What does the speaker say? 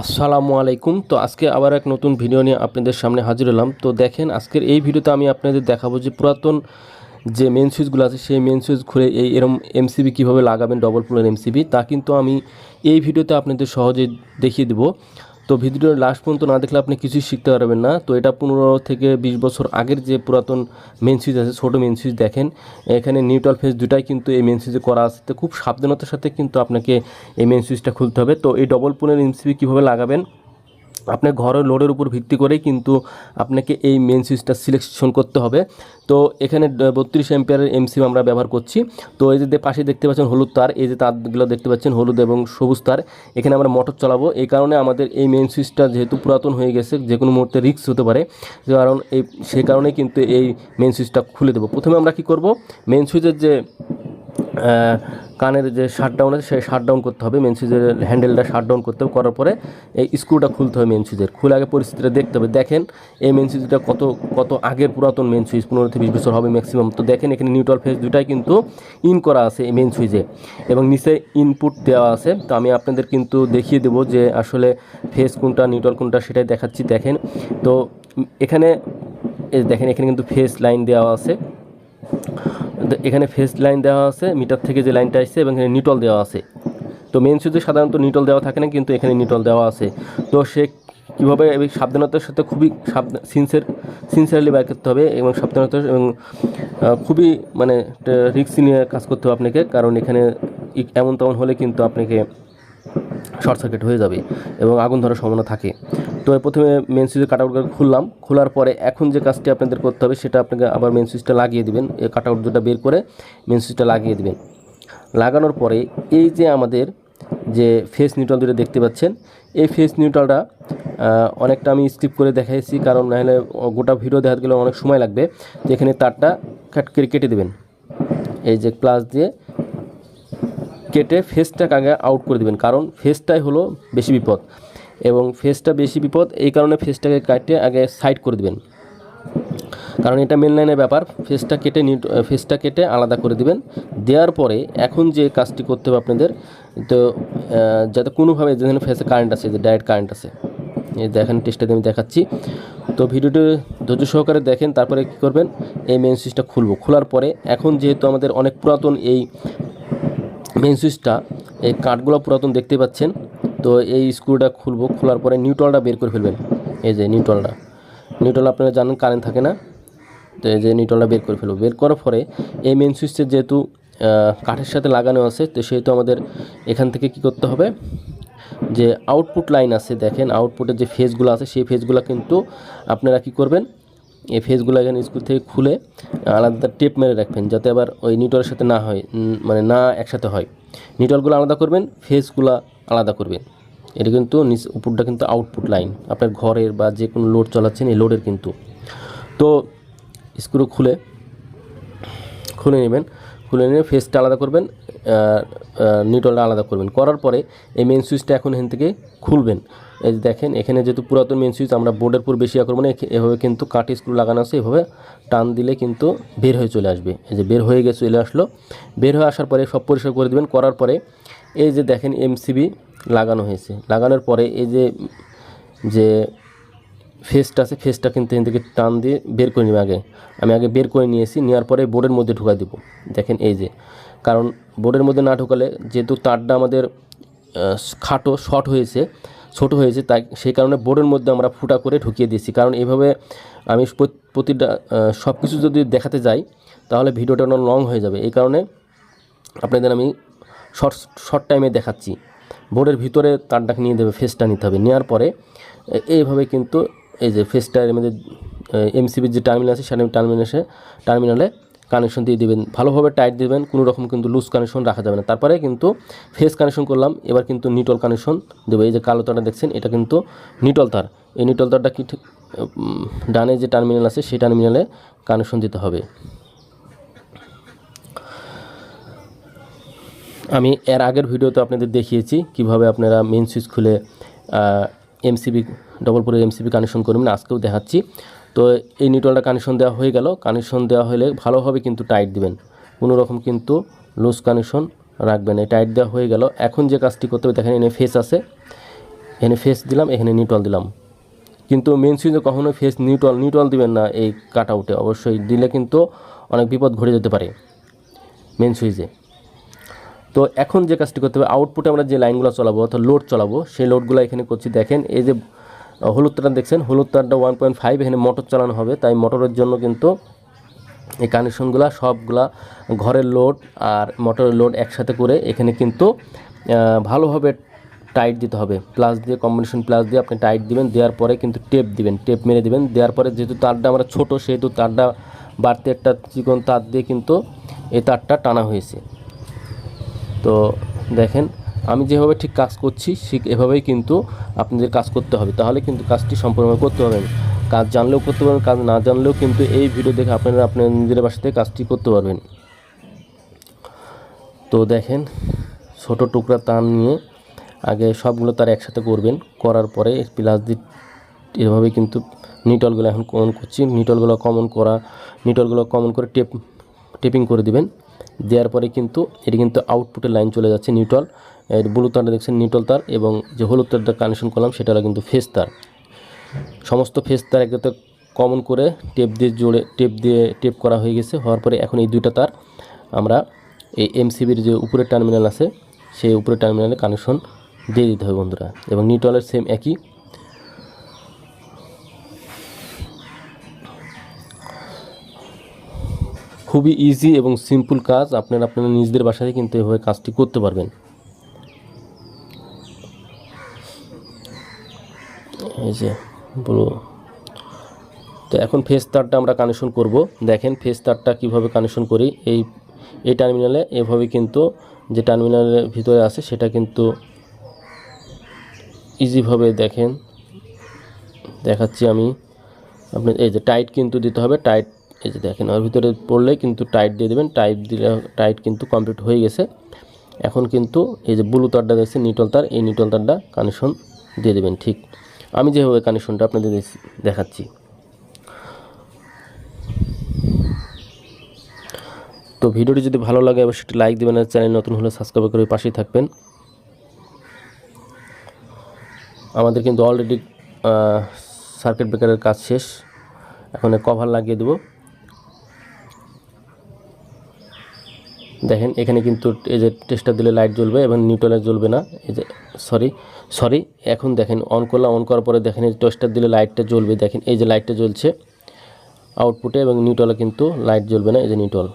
আসসালামু আলাইকুম। তো আজকে আবার এক নতুন ভিডিও নিয়ে আপনাদের সামনে হাজির হলাম। তো দেখেন, আজকের এই ভিডিওতে আমি আপনাদের দেখাবো যে পুরাতন যে মেন সুইচগুলো আছে, সেই মেন সুইচ খুলে এই এরম এমসিবি কীভাবে লাগাবেন ডবল ফ্লোর এমসিবি তা কিন্তু আমি এই ভিডিওতে আপনাদের সহজেই দেখিয়ে দেবো। তো ভিডিওর লাস্ট পর্যন্ত না দেখলে আপনি কিছুই শিখতে পারবেন না। তো এটা পনেরো থেকে বিশ বছর আগের যে পুরাতন মেন সুইচ আছে, ছোটো মেন সুইচ দেখেন, এখানে নিউট্রাল ফেস দুটাই কিন্তু এই মেন সুইচে করা আছে। তো খুব সাবধানতার সাথে কিন্তু আপনাকে এই মেন সুইচটা খুলতে হবে। তো এই ডবল পুনের এমসিবি কীভাবে লাগাবেন আপনার ঘরের লোডের উপর ভিত্তি করেই কিন্তু আপনাকে এই মেন সুইচটা সিলেকশন করতে হবে। তো এখানে বত্রিশ এম্পিয়ারের এমসিবি আমরা ব্যবহার করছি। তো এই যে পাশে দেখতে পাচ্ছেন হলুদ তার, এই যে তারগুলো দেখতে পাচ্ছেন হলুদ এবং সবুজ তার। এখানে আমরা মোটর চালাবো। এই কারণে আমাদের এই মেন সুইচটা যেহেতু পুরাতন হয়ে গেছে, যে কোনো মুহূর্তে রিস্ক হতে পারে। কারণ এই সেই কারণেই কিন্তু এই মেন সুইচটা খুলে দেবো। প্রথমে আমরা কি করব? মেন সুইচের যে কানের যে শাটডাউন আছে, সেই শাটডাউন করতে হবে। মেন সুইচের হ্যান্ডেলটা শাটডাউন করতে হবে। করার পরে এই স্ক্রুটা খুলতে হবে মেন সুইচের খুলে আগে পরিস্থিতিটা দেখতে হবে। দেখেন, এই মেন সুইচটা কত কত আগের পুরাতন মেন সুইচ পনেরো থেকে বিশ বছর হবে ম্যাক্সিমাম তো দেখেন, এখানে নিউট্রাল ফেস দুটাই কিন্তু ইন করা আছে এই মেন সুইচে এবং নিচে ইনপুট দেওয়া আছে। তো আমি আপনাদের কিন্তু দেখিয়ে দেবো যে আসলে ফেস কোনটা নিউট্রাল কোনটা সেটাই দেখাচ্ছি। দেখেন, তো এখানে দেখেন, এখানে কিন্তু ফেস লাইন দেওয়া আছে। এখানে ফেস লাইন দেওয়া আছে মিটার থেকে যে লাইনটা আসছে, এবং এখানে নিউট্রাল দেওয়া আছে। তো মেন সুইচে সাধারণত নিউট্রাল দেওয়া থাকে না, কিন্তু এখানে নিউট্রাল দেওয়া আছে। তো সে কীভাবে এই সাবধানতার সাথে খুবই সিনসিয়ার সিনসিয়ারলি বাইর করতে হবে, এবং সাবধানতা এবং খুবই মানে রিক্স নিয়ে কাজ করতে হবে আপনাকে, কারণ এখানে এমন তেমন হলে কিন্তু আপনাকে শর্ট সার্কিট হয়ে যাবে, এবং আগুন ধরার সম্ভাবনা থাকে। তো প্রথমে মেন সুইচের কাট আউট খুললাম। খোলার পরে এখন যে কাজটি আপনাদের করতে হবে, সেটা আপনাকে আবার মেন সুইচটা লাগিয়ে দিবেন। এই কাট আউট দুটা বের করে মেন সুইচটা লাগিয়ে দিবেন। লাগানোর পরে এই যে আমাদের যে ফেস নিউট্রাল দুটো দেখতে পাচ্ছেন, এই ফেস নিউট্রালটা অনেকটা আমি স্কিপ করে দেখাইছি, কারণ নাহলে গোটা ভিডিও দেখাতে গেলে অনেক সময় লাগবে। তো এখানে তারটা করে কেটে দেবেন। এই যে প্লাস দিয়ে কেটে ফেসটাকে আগে আউট করে দিবেন, কারণ ফেসটাই হলো বেশি বিপদ। এবং ফেসটা বেশি বিপদ, এই কারণে ফেসটাকে কাটে আগে সাইড করে দিবেন। কারণ এটা মেন লাইনের ব্যাপার ফেসটা কেটে ফেসটা কেটে আলাদা করে দিবেন। দেওয়ার পরে এখন যে কাজটি করতে হবে আপনাদের, তো যাতে কোনোভাবে যেখানে ফেসে কারেন্ট আছে, যে ডাইরেক্ট কারেন্ট আছে। দেখেন টেস্টটা আমি দেখাচ্ছি। তো ভিডিওটি ধৈর্য সহকারে দেখেন, তারপরে কী করবেন? এই মেন সুইচটা খুলবো। খোলার পরে এখন যেহেতু আমাদের অনেক পুরাতন এই মেন সুইচটা এই কাঠগুলো পুরাতন দেখতে পাচ্ছেন তো এই স্ক্রুটা খুলবো, খোলার পরে নিউট্রালটা বের করে ফেলবেন। এই যে নিউট্রালটা নিউট্রাল আপনারা জানেন কারেন্ট থাকে না? তো এই যে নিউট্রালটা বের করে ফেলব। বের করার পরে এই মেন সুইচটা যেহেতু কাঠের সাথে লাগানো আছে, তো সেহেতু আমাদের এখান থেকে কি করতে হবে? যে আউটপুট লাইন আছে, দেখেন আউটপুটের যে ফেজগুলো আছে, সেই ফেজগুলো কিন্তু আপনারা কি করবেন? এই ফেজগুলো এখানে স্কুল থেকে খুলে আলাদা টেপ মেরে রাখবেন, যাতে আবার ওই নিউট্রালের সাথে না হয় মানে না একসাথে হয়। নিউট্রালগুলো আলাদা করবেন ফেজগুলো আলাদা করবেন। এটা কিন্তু নিচ উপরটা কিন্তু আউটপুট লাইন আপনার ঘরের বা যে কোনো লোড চালাচ্ছেন, এই লোডের কিন্তু। তো স্ক্রু খুলে খুলে নেবেন, খুলে নিয়ে ফেসটা আলাদা করবেন নিউট্রালটা আলাদা করবেন। করার পরে এই মেন সুইচটা এখন এখান থেকে খুলবেন। এই যে দেখেন, এখানে যেহেতু পুরাতন মেন সুইচ আমরা বোর্ডের উপর বেশি করব না এভাবে কিন্তু কাঠি স্ক্রু লাগানো আছে, এভাবে টান দিলে কিন্তু বের হয়ে চলে আসবে। এই যে বের হয়ে গেছে, চলে আসলো। বের হয়ে আসার পরে সব পরিষ্কার করে দেবেন, করার পরে এই যে দেখেন এমসিবি লাগানো হয়েছে। লাগানোর পরে এই যে যে ফেসটা আছে ফেসটা কিন্তু এখান থেকে টান দিয়ে বের করে নেবে আগে। আমি আগে বের করে নিয়েছি, নেওয়ার পরে বোর্ডের মধ্যে ঢুকাই দেবো। দেখেন এই যে কারণ বোর্ডের মধ্যে না ঢুকালে যেহেতু তারটা আমাদের খাটো, শর্ট হয়েছে, ছোট হয়েছে, তাই সেই কারণে বোর্ডের মধ্যে আমরা ফুটা করে ঢুকিয়ে দিয়েছি। কারণ এভাবে আমি প্রতিটা সব কিছু যদি দেখাতে যাই, তাহলে ভিডিওটা অনেক লং হয়ে যাবে। এই কারণে আপনাদের আমি শর্ট শর্ট টাইমে দেখাচ্ছি। বোর্ডের ভিতরে তারটাকে নিয়ে দেবে ফেসটা নিতে হবে। নেওয়ার পরে এইভাবে কিন্তু এই যে ফেসটা এর মধ্যে এমসিবির যে টার্মিনাল আছে সেটা টার্মিনালে টার্মিনালে কানেকশন দিয়ে দেবেন, ভালোভাবে টাইট দেবেন, কোনো রকম কিন্তু লুজ কানেকশন রাখা যাবে না। তারপরে কিন্তু ফেস কানেকশন করলাম, এবার কিন্তু নিটল কানেকশন দেবো। এই যে কালো তারটা দেখছেন, এটা কিন্তু নিটল তার। এই নিটল তারটা কি ডানে যে টার্মিনাল আছে, সেই টার্মিনালে কানেকশন দিতে হবে। আমি এর আগের ভিডিওতে আপনাদের দেখিয়েছি কীভাবে আপনারা মেন সুইচ খুলে এমসিবি ডবল পরে এমসিবি কানেকশন করবেন। আজকেও দেখাচ্ছি। তো এই নিউট্রালটা কানেকশন দেওয়া হয়ে গেল। কানেকশন দেওয়া হলে ভালোভাবে কিন্তু টাইট দিবেন। কোনো রকম কিন্তু লুজ কানেকশন রাখবেন এই টাইট দেওয়া হয়ে গেল। এখন যে কাজটি করতে হবে, দেখেন এনে ফেস আছে। এখানে ফেস দিলাম, এখানে নিউট্রাল দিলাম। কিন্তু মেন সুইচে কখনোই ফেস নিউট্রাল নিউট্রাল দিবেন না এই কাট আউটে অবশ্যই দিলে কিন্তু অনেক বিপদ ঘটে যেতে পারে মেন সুইচে তো এখন যে কাজটি করতে হবে আউটপুটে আমরা যে লাইনগুলো চালাবো, অর্থাৎ লোড চালাবো, সেই লোডগুলো এখানে করছি। দেখেন এই যে হলুদ তারটা দেখছেন হলুদ তারটা ওয়ান পয়েন্ট ফাইভ এখানে মোটর চালানো হবে, তাই মোটরের জন্য কিন্তু এই কানেকশনগুলো সবগুলা ঘরের লোড আর মোটরের লোড একসাথে করে এখানে কিন্তু ভালোভাবে টাইট দিতে হবে। প্লাস দিয়ে কম্বিনেশন প্লাস দিয়ে আপনি টাইট দিবেন, দেওয়ার পরে কিন্তু টেপ দিবেন টেপ মেরে দিবেন, দেওয়ার পরে যেহেতু তারটা আমরা ছোট, সেহেতু তারটা বাড়তি একটা চিকন তার দিয়ে কিন্তু এই তারটা টানা হয়েছে। তো দেখেন আমি যেভাবে ঠিক কাজ করছি, ঠিক এভাবেই কিন্তু আপনাদের কাজ করতে হবে। তাহলে কিন্তু কাজটি সম্পূর্ণভাবে করতে পারবেন। কাজ জানলেও করতে পারবেন, কাজ না জানলেও কিন্তু এই ভিডিও দেখে আপনারা আপনার নিজের বাসাতে কাজটি করতে পারবেন। তো দেখেন, ছোট টুকরা তার নিয়ে আগে সবগুলো তার একসাথে করবেন। করার পরে প্লাস দিয়ে এভাবে কিন্তু নিটলগুলো এখন কমন করছি। নিটলগুলো কমন করা, নিটলগুলো কমন করে টেপ, টেপিং করে দিবেন। দেওয়ার পরে কিন্তু এটি কিন্তু আউটপুটের লাইন চলে যাচ্ছে নিউটল ব্লু তারটা দেখছেন নিউটল তার এবং যে হলুদ তারটা কানেকশন করলাম সেটা হলো কিন্তু ফেস তার। সমস্ত ফেস তার একসাথে কমন করে টেপ দিয়ে জোড়ে টেপ দিয়ে টেপ করা হয়ে গেছে। হওয়ার পরে এখন এই দুইটা তার আমরা এই এমসিবির যে উপরের টার্মিনাল আছে, সেই উপরের টার্মিনালে কানেকশন দিয়ে দিতে হবে বন্ধুরা। এবং নিউট্রালের সেম একই। খুবই ইজি এবং সিম্পল কাজ। আপনারা আপনারা নিজেদের বাসায় কিন্তু এভাবে কাজটি করতে পারবেন। এই যে ব্লু তো এখন ফেস তারটা আমরা কানেকশন করব। দেখেন ফেস তারটা কীভাবে কানেকশন করি। এই এই টার্মিনালে এভাবে কিন্তু যে টার্মিনালের ভিতরে আছে, সেটা কিন্তু ইজিভাবে দেখেন। দেখাচ্ছি আমি। আপনি এই যে টাইট কিন্তু দিতে হবে। টাইট এই যে দেখেন, ওর ভিতরে পড়লে কিন্তু টাইট দিয়ে দেবেন। টাইট দিলে টাইট কিন্তু কমপ্লিট হয়ে গেছে। এখন কিন্তু এই যে ব্লু তারটা দেখছেন নিটল তার এই নিটল তারটা কানেকশন দিয়ে দেবেন, ঠিক। আমি যেভাবে কানেকশনটা আপনাদের দেখ- দেখাচ্ছি। তো ভিডিওটি যদি ভালো লাগে, অবশ্যই একটি লাইক দেবেন আর চ্যানেল নতুন হলে সাবস্ক্রাইব করে পাশেই থাকবেন। আমাদের কিন্তু অলরেডি সার্কিট ব্রেকারের কাজ শেষ। এখন কভার লাগিয়ে দেবো। দেখেন, এখানে কিন্তু এই যে টেস্টার দিলে লাইট জ্বলবে এবং নিউট্রালে জ্বলবে না। এই যে সরি সরি এখন দেখেন অন করলাম অন করার পরে দেখেন এই টেস্টার দিলে লাইটটা জ্বলবে। দেখেন এই যে লাইটটা জ্বলছে আউটপুটে এবং নিউট্রালে কিন্তু লাইট জ্বলবে না, এই যে নিউট্রাল